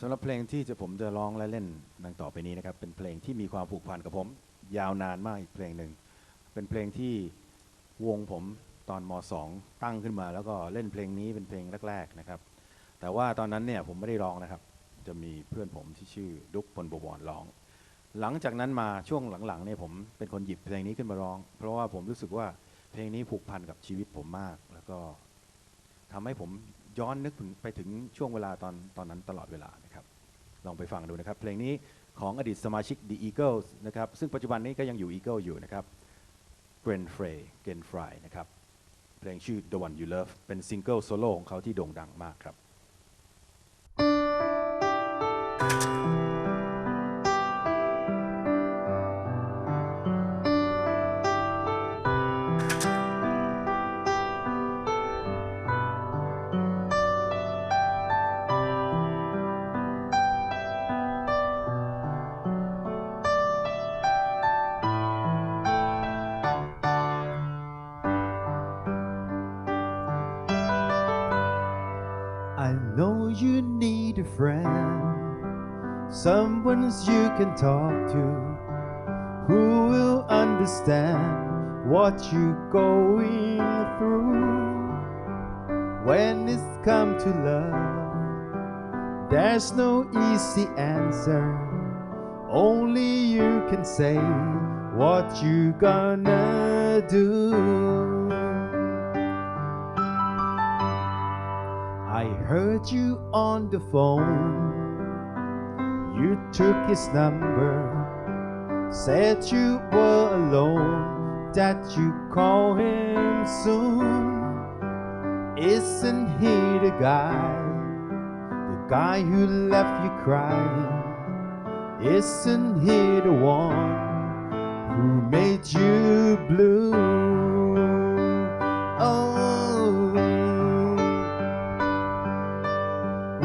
สำหรับเพลงที่จะผมจะร้องและเล่นดังต่อไปนี้นะครับ เป็นเพลงที่มีความผูกพันกับผม ยาวนานมากอีกเพลงหนึ่ง เป็นเพลงที่วงผมตอนม .2 ตั้งขึ้นมา แล้วก็เล่นเพลงนี้เป็นเพลงแรกๆนะครับ แต่ว่าตอนนั้นเนี่ยผมไม่ได้ร้องนะครับ จะมีเพื่อนผมที่ชื่อดุ๊กพลบวรร้อง หลังจากนั้นมาช่วงหลังๆเนี่ยผมเป็นคนหยิบเพลงนี้ขึ้นมาร้อง เพราะว่าผมรู้สึกว่าเพลงนี้ผูกพันกับชีวิตผมมาก แล้วก็ทำให้ผม ย้อนนึกถึงไปถึงช่วงเวลาตอนตอนนั้นตลอดเวลานะครับ ลองไปฟังดูนะครับ เพลงนี้ของอดีตสมาชิก The Eagles นะครับ ซึ่งปัจจุบันนี้ก็ยังอยู่ Eagle อยู่นะครับ Glenn Frey Glenn Fry นะครับ เพลงชื่อ The One You Love เป็นซิงเกิลโซโล่ของเขาที่โด่งดังมากครับ you need a friend, someone you can talk to, who will understand what you're going through. When it's come to love, there's no easy answer. Only you can say what you're gonna do. Heard you on the phone. You took his number, said you were alone, that you call him soon. Isn't he the guy, the guy who left you crying? Isn't he the one who made you blue?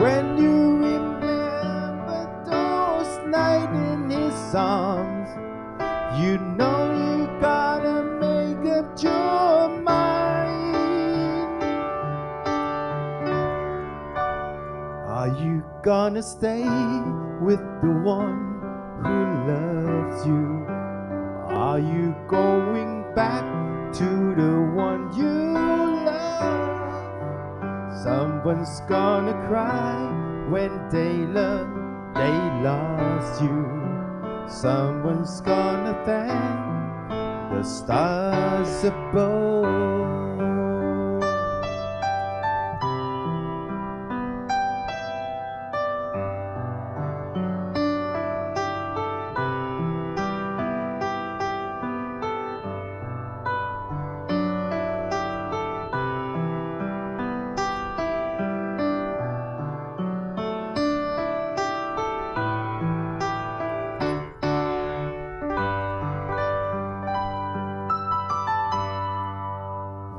When you remember those nights in his arms, you know you gotta make up your mind. Are you gonna stay with the one who loves you? Are you going Someone's gonna cry when they learn they lost you. Someone's gonna thank the stars above.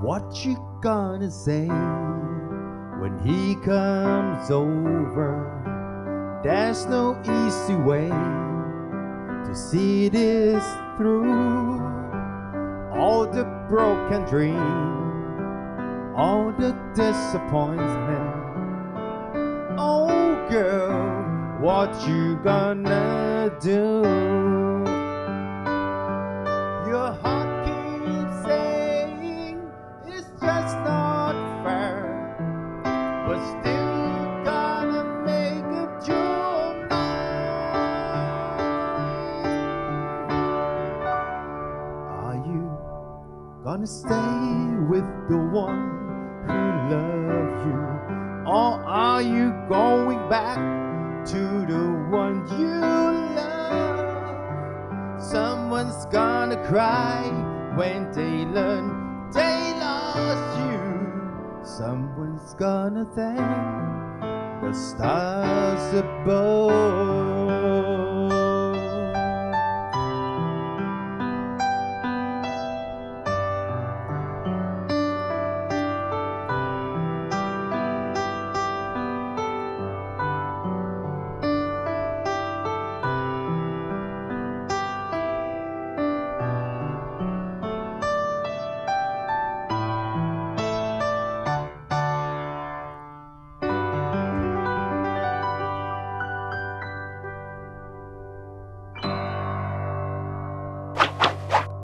What you gonna say when he comes over? There's no easy way to see this through. All the broken dreams, all the disappointment. Oh, girl, what you gonna do? With the one who loves you, or are you going back to the one you love? Someone's gonna cry when they learn they lost you. Someone's gonna thank the stars above.